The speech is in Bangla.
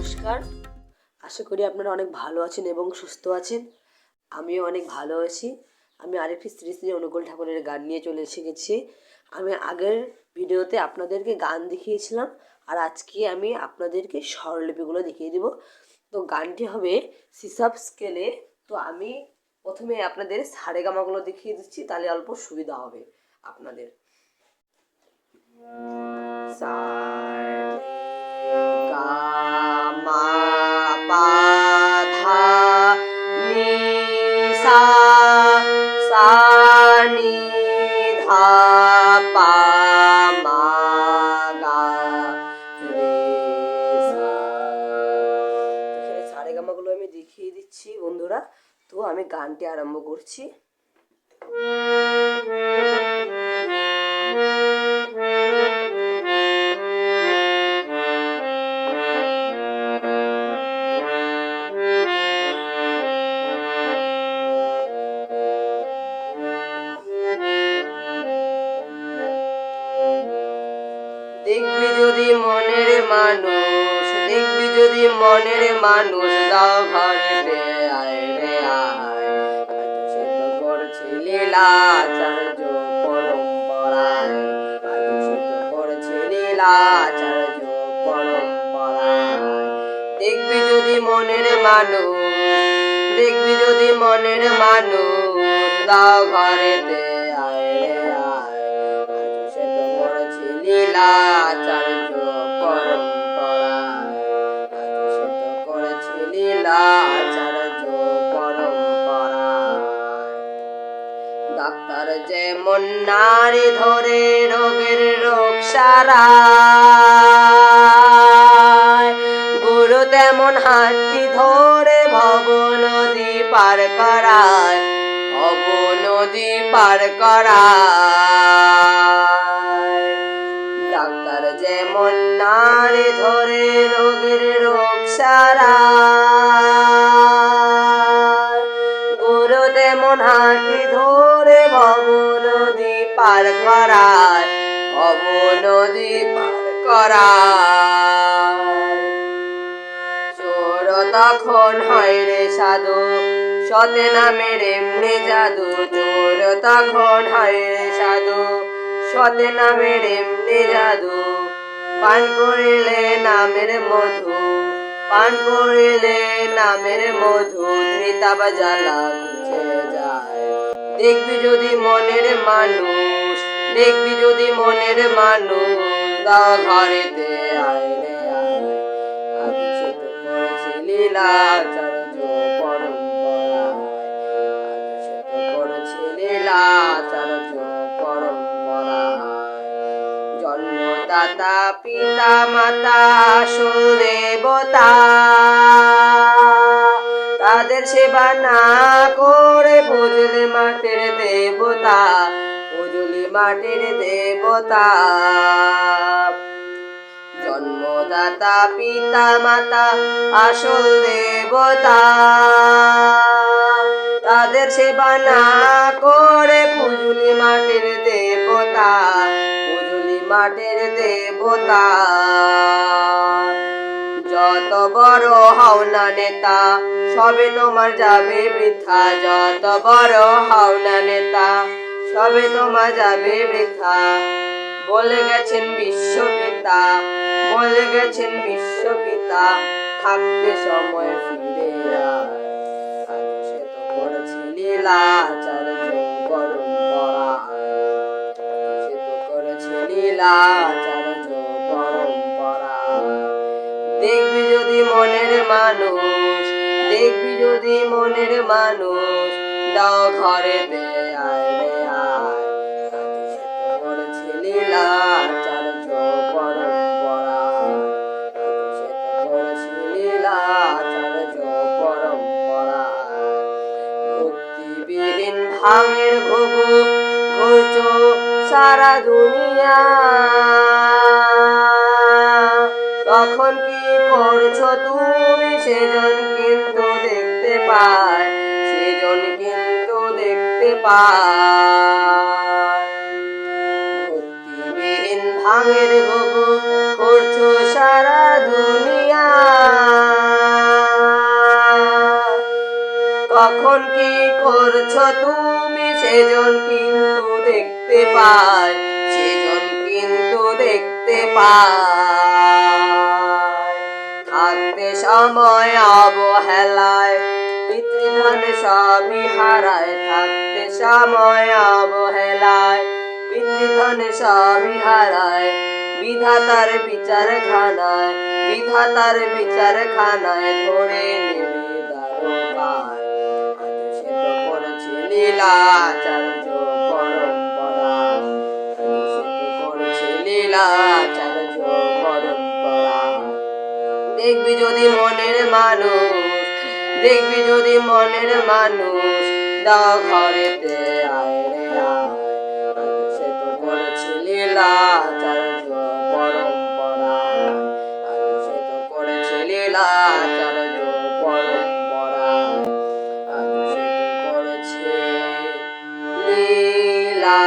নমস্কার। আশা করি আপনারা অনেক ভালো আছেন এবং সুস্থ আছেন। আমিও অনেক ভালো আছি। আমি আরেকটি শ্রী শ্রী অনুকূল ঠাকুরের গান নিয়ে চলে এসে গেছি আমি আগের ভিডিওতে আপনাদেরকে গান দেখিয়েছিলাম আর আজকে আমি আপনাদেরকে স্বরলিপিগুলো দেখিয়ে দেবো। তো গানটি হবে সিসাব স্কেলে। তো আমি প্রথমে আপনাদের সারেগামাগুলো দেখিয়ে দিচ্ছি, তাহলে অল্প সুবিধা হবে আপনাদের। সা পা মা গা রে এখানে সারেগামাগুলো আমি দেখিয়ে দিচ্ছি বন্ধুরা তো আমি গানটি আরম্ভ করছি যদি মনের মানুষ দাও ঘরেতে আয় রে আয় আজ সে তো লীলাচার্য পরম্পরায়। আজ সে লীলাচার্য পরম্পরায়। দেখবি যদি মনের মানুষ দেখবি যদি মনের মানুষ দাও ঘরেতে আয় রে আয় যেমন ধরে রোগের রোগ সারায়। গুরু তেমন হাতটি ধরে ভব নদী পার করায় ভব নদী পার করায়। ডাক্তার যেমন নারী ধরে রোগের রোগ সারায়, গুরু তেমন হাতি ধরে ভব নদী পার করায় ভব নদী পার করায়। চোর তখন হয় রে সাধু, সতে নামের এমনি জাদু। চোর তখন হয় রে সাধু, সতে নামের এমনি জাদু। পান করিলে নামের মধু, পান করিলে নামের মধু। ধৃতাবা জ্বালা বুঝে যায়, দেখবি যদি মনের মানুষ। দেখবি যদি মনের মানুষ দা ঘরেতে তো করেছে সে তো করেছে লীলাচার্য জন্মদাতা পিতা মাতা আসল দেবতা, তাদের সেবা না করে বুঝলে মাটির দেবতা। মাটির দেবতা। জন্মদাতা, পিতা, মাতা, আসল দেবতা। তাদের সেবা না করে পুজুলি মাটির দেবতা, পুজুলি মাটির দেবতা। যত বড় হও না নেতা, সবে তোমার যাবে বৃথা। যত বড় হও না নেতা সবে তোমার যাবে বৃথা। বলে গেছেন বিশ্বপিতা, বলে গেছেন বিশ্বপিতা থাকতে সময় ফিরে দেখবি যদি মনের মানুষ, দেখবি যদি মনের মানুষ, দাও ঘরে দে আয় লীলাচার্য পরম্পরা লীলাচার্য ঘুঘু ঘুরছ সারা দুনিয়া। তখন কি করছ তুমি? সেজন কিন্তু দেখতে পায়, সেজন কিন্তু দেখতে পায়। রঙের ভব করছ সারা দুনিয়া। কখন কি করছ তুমি? সেজন কিন্তু দেখতে পাই সেজন কিন্তু দেখতে পাই থাকতে সময় অবহেলায়, পিতৃধন সবই হারায়। থাকতে সময় অবহেলায় পিতৃধন সবই হারায়, বিধাতার বিচার খানায় বিধাতার বিচার খানায় ধরে দেখবি যদি মনের মানুষ, দেখবি যদি মনের মানুষ, দাও ঘরেতে আয় লীলাচার্য করেছে লীলাচার্য পরম্পরা আজ করেছে লীলা